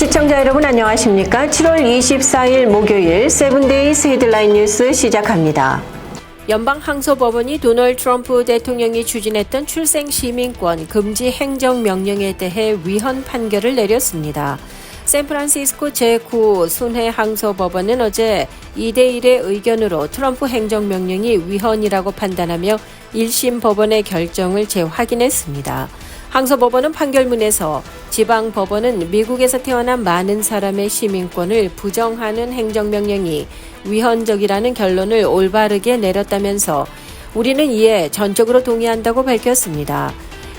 시청자 여러분 안녕하십니까? 7월 24일 목요일 세븐데이스 헤드라인 뉴스 시작합니다. 연방항소법원이 도널드 트럼프 대통령이 추진했던 출생 시민권 금지 행정명령에 대해 위헌 판결을 내렸습니다. 샌프란시스코 제9 순회 항소법원은 어제 2대1의 의견으로 트럼프 행정명령이 위헌이라고 판단하며 1심 법원의 결정을 재확인했습니다. 항소법원은 판결문에서 지방법원은 미국에서 태어난 많은 사람의 시민권을 부정하는 행정명령이 위헌적이라는 결론을 올바르게 내렸다면서 우리는 이에 전적으로 동의한다고 밝혔습니다.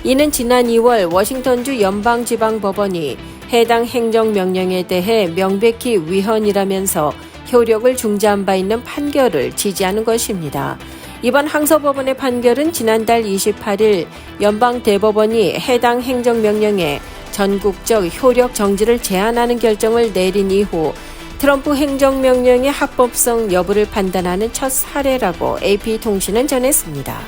이는 지난 2월 워싱턴주 연방지방법원이 해당 행정명령에 대해 명백히 위헌이라면서 효력을 중지한 바 있는 판결을 지지하는 것입니다. 이번 항소법원의 판결은 지난달 28일 연방대법원이 해당 행정명령에 전국적 효력 정지를 제한하는 결정을 내린 이후 트럼프 행정명령의 합법성 여부를 판단하는 첫 사례라고 AP통신은 전했습니다.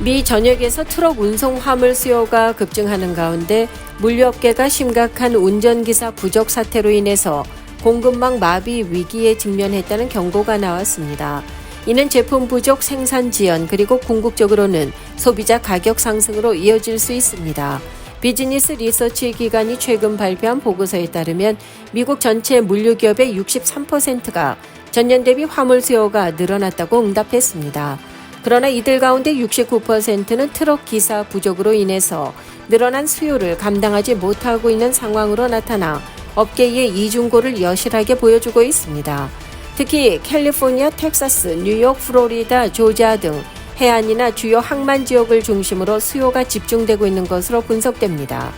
미 전역에서 트럭 운송 화물 수요가 급증하는 가운데 물류업계가 심각한 운전기사 부족 사태로 인해서 공급망 마비 위기에 직면했다는 경고가 나왔습니다. 이는 제품 부족 생산 지연 그리고 궁극적으로는 소비자 가격 상승으로 이어질 수 있습니다. 비즈니스 리서치 기관이 최근 발표한 보고서에 따르면 미국 전체 물류 기업의 63%가 전년 대비 화물 수요가 늘어났다고 응답했습니다. 그러나 이들 가운데 69%는 트럭 기사 부족으로 인해서 늘어난 수요를 감당하지 못하고 있는 상황으로 나타나 업계의 이중고를 여실하게 보여주고 있습니다. 특히 캘리포니아, 텍사스, 뉴욕, 플로리다, 조지아 등 해안이나 주요 항만 지역을 중심으로 수요가 집중되고 있는 것으로 분석됩니다.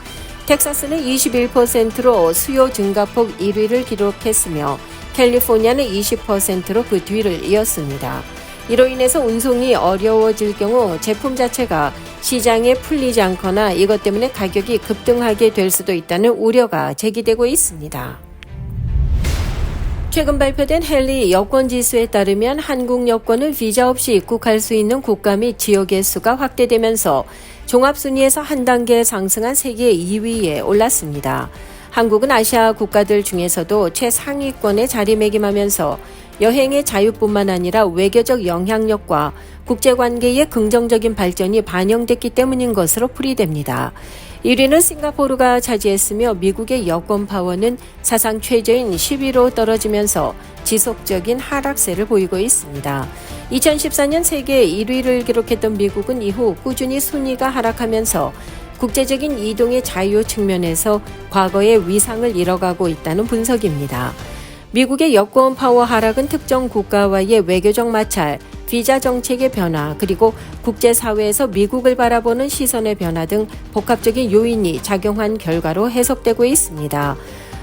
텍사스는 21%로 수요 증가폭 1위를 기록했으며 캘리포니아는 20%로 그 뒤를 이었습니다. 이로 인해서 운송이 어려워질 경우 제품 자체가 시장에 풀리지 않거나 이것 때문에 가격이 급등하게 될 수도 있다는 우려가 제기되고 있습니다. 최근 발표된 헨리 여권 지수에 따르면 한국 여권은 비자 없이 입국할 수 있는 국가 및 지역의 수가 확대되면서 종합순위에서 한 단계 상승한 세계 2위에 올랐습니다. 한국은 아시아 국가들 중에서도 최상위권에 자리매김하면서 여행의 자유뿐만 아니라 외교적 영향력과 국제관계의 긍정적인 발전이 반영됐기 때문인 것으로 풀이됩니다. 1위는 싱가포르가 차지했으며 미국의 여권 파워는 사상 최저인 10위로 떨어지면서 지속적인 하락세를 보이고 있습니다. 2014년 세계 1위를 기록했던 미국은 이후 꾸준히 순위가 하락하면서 국제적인 이동의 자유 측면에서 과거의 위상을 잃어가고 있다는 분석입니다. 미국의 여권 파워 하락은 특정 국가와의 외교적 마찰, 비자 정책의 변화, 그리고 국제사회에서 미국을 바라보는 시선의 변화 등 복합적인 요인이 작용한 결과로 해석되고 있습니다.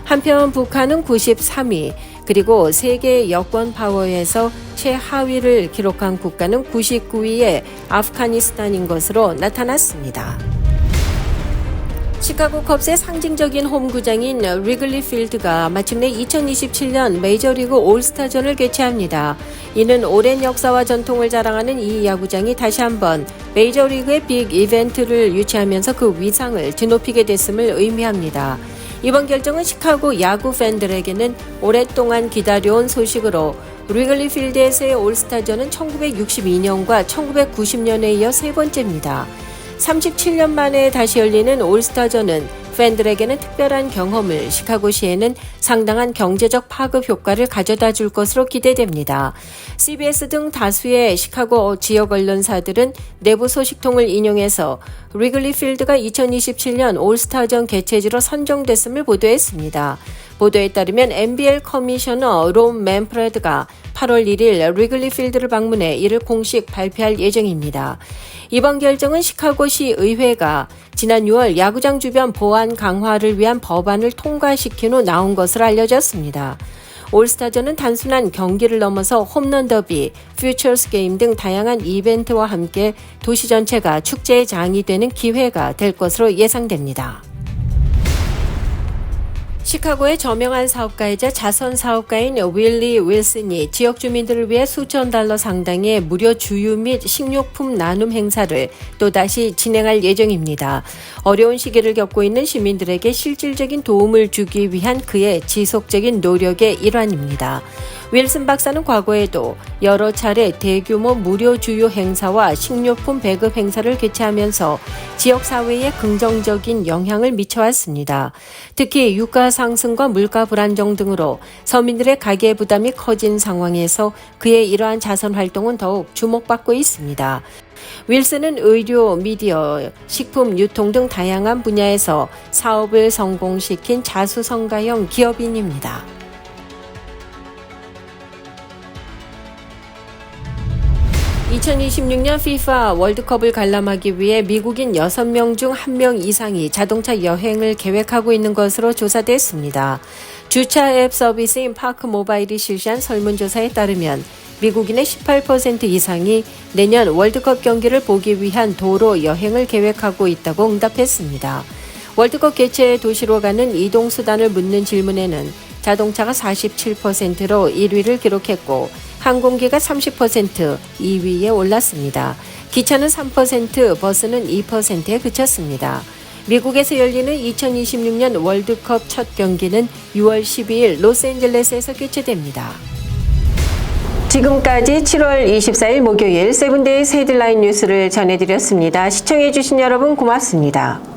한편 북한은 93위, 그리고 세계 여권 파워에서 최하위를 기록한 국가는 99위의 아프가니스탄인 것으로 나타났습니다. 시카고 컵스의 상징적인 홈구장인 리글리 필드가 마침내 2027년 메이저리그 올스타전을 개최합니다. 이는 오랜 역사와 전통을 자랑하는 이 야구장이 다시 한번 메이저리그의 빅 이벤트를 유치하면서 그 위상을 드높이게 됐음을 의미합니다. 이번 결정은 시카고 야구 팬들에게는 오랫동안 기다려온 소식으로 리글리 필드에서의 올스타전은 1962년과 1990년에 이어 세 번째입니다. 37년 만에 다시 열리는 올스타전은 팬들에게는 특별한 경험을 시카고시에는 상당한 경제적 파급 효과를 가져다 줄 것으로 기대됩니다. CBS 등 다수의 시카고 지역 언론사들은 내부 소식통을 인용해서 리글리 필드가 2027년 올스타전 개최지로 선정됐음을 보도했습니다. 보도에 따르면 NBL 커미셔너 롬 맨프레드가 8월 1일 리글리 필드를 방문해 이를 공식 발표할 예정입니다. 이번 결정은 시카고시 의회가 지난 6월 야구장 주변 보안 강화를 위한 법안을 통과시킨 후 나온 것으로 알려졌습니다. 올스타전은 단순한 경기를 넘어서 홈런 더비, 퓨처스 게임 등 다양한 이벤트와 함께 도시 전체가 축제의 장이 되는 기회가 될 것으로 예상됩니다. 시카고의 저명한 사업가이자 자선 사업가인 윌리 윌슨이 지역 주민들을 위해 수천 달러 상당의 무료 주유 및 식료품 나눔 행사를 또다시 진행할 예정입니다. 어려운 시기를 겪고 있는 시민들에게 실질적인 도움을 주기 위한 그의 지속적인 노력의 일환입니다. 윌슨 박사는 과거에도 여러 차례 대규모 무료 주유 행사와 식료품 배급 행사를 개최하면서 지역 사회에 긍정적인 영향을 미쳐왔습니다. 특히 유가 상승과 물가 불안정 등으로 서민들의 가계 부담이 커진 상황에서 그의 이러한 자선 활동은 더욱 주목받고 있습니다. 윌슨은 의료, 미디어, 식품, 유통 등 다양한 분야에서 사업을 성공시킨 자수성가형 기업인입니다. 2026년 FIFA 월드컵을 관람하기 위해 미국인 6명 중 1명 이상이 자동차 여행을 계획하고 있는 것으로 조사됐습니다. 주차 앱 서비스인 파크 모바일이 실시한 설문조사에 따르면 미국인의 18% 이상이 내년 월드컵 경기를 보기 위한 도로 여행을 계획하고 있다고 응답했습니다. 월드컵 개최 도시로 가는 이동 수단을 묻는 질문에는 자동차가 47%로 1위를 기록했고 항공기가 30% 2위에 올랐습니다. 기차는 3%, 버스는 2%에 그쳤습니다. 미국에서 열리는 2026년 월드컵 첫 경기는 6월 12일 로스앤젤레스에서 개최됩니다. 지금까지 7월 24일 목요일 세븐데이스 헤드라인 뉴스를 전해드렸습니다. 시청해주신 여러분 고맙습니다.